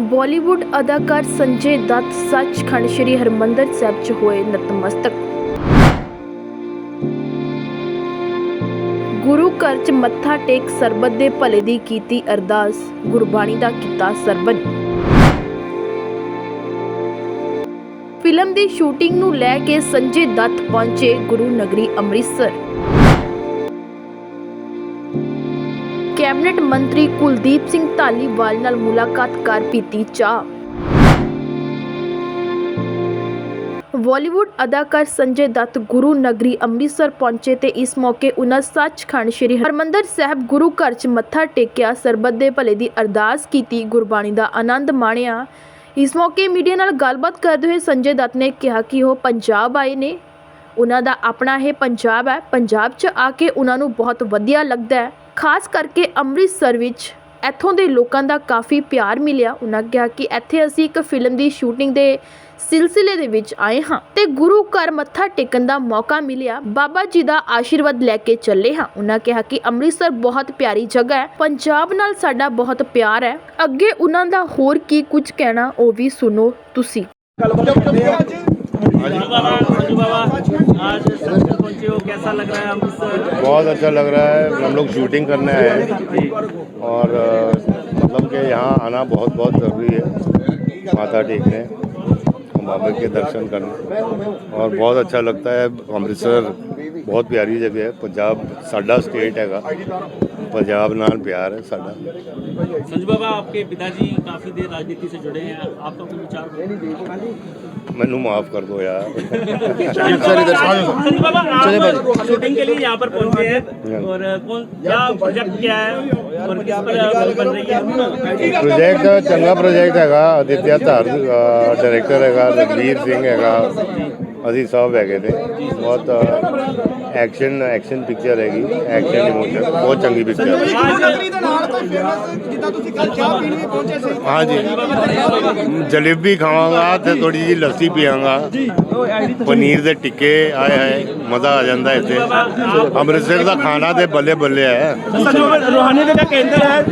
ਬਾਲੀਵੁੱਡ ਅਦਾਕਾਰ ਸੰਜੇ ਦੱਤ ਸੱਚਖੰਡ ਸ੍ਰੀ ਹਰਮੰਦਰ ਸਾਹਿਬ 'ਚ ਹੋਏ ਨਤਮਸਤਕ। ਗੁਰੂ ਘਰ 'ਚ ਮੱਥਾ ਟੇਕ ਸਰਬਤ ਦੇ ਭਲੇ ਦੀ ਕੀਤੀ ਅਰਦਾਸ, ਗੁਰਬਾਣੀ ਦਾ ਕੀਤਾ ਸਰਬਨ ਫਿਲਮ ਦੀ ਸ਼ੂਟਿੰਗ ਨੂੰ ਲੈ ਕੇ ਸੰਜੇ ਦੱਤ ਪਹੁੰਚੇ ਗੁਰੂ ਨਗਰੀ ਅੰਮ੍ਰਿਤਸਰ। ਕੈਬਨਿਟ ਮੰਤਰੀ ਕੁਲਦੀਪ ਸਿੰਘ ਧਾਲੀਵਾਲ ਨਾਲ ਮੁਲਾਕਾਤ ਕਰ ਪੀਤੀ ਚਾਹ। ਬਾਲੀਵੁੱਡ ਅਦਾਕਾਰ ਸੰਜੇ ਦੱਤ ਗੁਰੂ ਨਗਰੀ ਅੰਮ੍ਰਿਤਸਰ ਪਹੁੰਚੇ ਤੇ ਇਸ ਮੌਕੇ ਉਹਨਾਂ ਸੱਚਖੰਡ ਸ੍ਰੀ ਹਰਮੰਦਰ ਸਾਹਿਬ ਗੁਰੂ ਘਰ 'ਚ ਮੱਥਾ ਟੇਕਿਆ, ਸਰਬੱਤ ਦੇ ਭਲੇ ਦੀ ਅਰਦਾਸ ਕੀਤੀ, ਗੁਰਬਾਣੀ ਦਾ ਆਨੰਦ ਮਾਣਿਆ। ਇਸ ਮੌਕੇ ਮੀਡੀਆ ਨਾਲ ਗੱਲਬਾਤ ਕਰਦੇ ਹੋਏ ਸੰਜੇ ਦੱਤ ਨੇ ਕਿਹਾ ਕਿ ਉਹ ਪੰਜਾਬ ਆਏ ਨੇ। ਉਹਨਾਂ ਦਾ ਆਪਣਾ ਇਹ ਪੰਜਾਬ ਹੈ। ਪੰਜਾਬ 'ਚ ਆ ਕੇ ਉਹਨਾਂ ਨੂੰ ਬਹੁਤ ਵਧੀਆ ਲੱਗਦਾ ਹੈ। ਖਾਸ ਕਰਕੇ ਅੰਮ੍ਰਿਤਸਰ ਵਿੱਚ ਇੱਥੋਂ ਦੇ ਲੋਕਾਂ ਦਾ ਕਾਫੀ ਪਿਆਰ ਮਿਲਿਆ। ਉਹਨਾਂ ਕਿਹਾ ਕਿ ਇੱਥੇ ਅਸੀਂ ਇੱਕ ਫਿਲਮ ਦੀ ਸ਼ੂਟਿੰਗ ਦੇ ਸਿਲਸਿਲੇ ਦੇ ਵਿੱਚ ਆਏ ਹਾਂ ਤੇ ਗੁਰੂ ਘਰ ਮੱਥਾ ਟੇਕਣ ਦਾ ਮੌਕਾ ਮਿਲਿਆ। ਬਾਬਾ ਜੀ ਦਾ ਆਸ਼ੀਰਵਾਦ ਲੈ ਕੇ ਚੱਲੇ ਹਾਂ। ਉਹਨਾਂ ਕਿਹਾ ਕਿ ਅੰਮ੍ਰਿਤਸਰ ਬਹੁਤ ਪਿਆਰੀ ਜਗ੍ਹਾ ਹੈ। ਪੰਜਾਬ ਨਾਲ ਸਾਡਾ ਬਹੁਤ ਪਿਆਰ ਹੈ। ਅੱਗੇ ਉਹਨਾਂ ਦਾ ਹੋਰ ਕੀ ਕੁਝ ਕਹਿਣਾ ਉਹ ਵੀ ਸੁਣੋ ਤੁਸੀਂ। संजू बहुत अच्छा लग रहा है। हम लोग शूटिंग करने आए हैं। और मतलब के यहाँ आना बहुत बहुत ज़रूरी है माता टेकने बाबा के दर्शन करने। और बहुत अच्छा लगता है। अमृतसर बहुत प्यारी जगह है। पंजाब साडा स्टेट हैगा। पंजाब नाल प्यार है साडा संजू बाबा आपके पिताजी काफी देर राजनीति से जुड़े हैं आपका कोई विचार मैनू माफ कर दो यार संजू बाबा आप शूटिंग के लिए यहाँ पर पहुंचे हैं और कौन क्या प्रोजेक्ट क्या है और किस पर बन रही है प्रोजेक्ट चंगा प्रोजेक्ट हैगा आदित्य धार डायरेक्टर हैगा रघबीर सिंह हैगा ਅਸੀਂ ਸਭ ਹੈਗੇ ਨੇ। ਬਹੁਤ ਐਕਸ਼ਨ ਐਕਸ਼ਨ ਪਿਕਚਰ ਹੈਗੀ। ਐਕਸ਼ਨ ਇਮੋਸ਼ਨ ਬਹੁਤ ਚੰਗੀ ਪਿਕਚਰ ਹੈ। ਹਾਂਜੀ। ਜਲੇਬੀ ਖਾਵਾਂਗਾ ਤੇ ਥੋੜੀ ਜੀ ਲੱਸੀ ਪੀਵਾਂਗਾ। ਪਨੀਰ ਦੇ ਟਿੱਕੇ ਆਏ ਆਏ ਮਜ਼ਾ ਆ ਜਾਂਦਾ ਇੱਥੇ। ਅੰਮ੍ਰਿਤਸਰ ਦਾ ਖਾਣਾ ਤੇ ਬੱਲੇ ਬੱਲੇ ਹੈ ਰੋਹਾਨੀ ਦਾ ਕੇਂਦਰ ਹੈ।